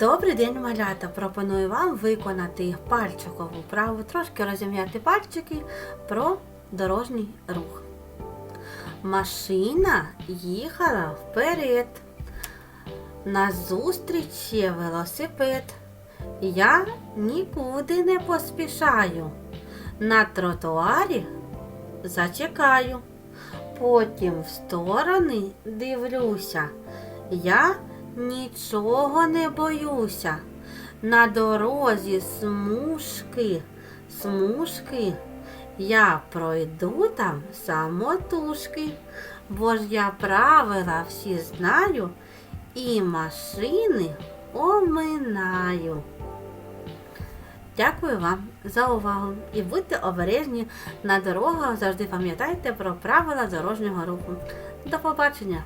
Добрий день, малята! Пропоную вам виконати пальчикову вправу, трошки розім'яти пальчики про дорожній рух. Машина їхала вперед. Назустріч є велосипед. Я нікуди не поспішаю. На тротуарі зачекаю. Потім в сторони дивлюся. Я нічого не боюся. На дорозі смужки, смужки. Я пройду там самотужки, бо ж я правила всі знаю і машини оминаю. Дякую вам за увагу і будьте обережні на дорогах. Завжди пам'ятайте про правила дорожнього руху. До побачення!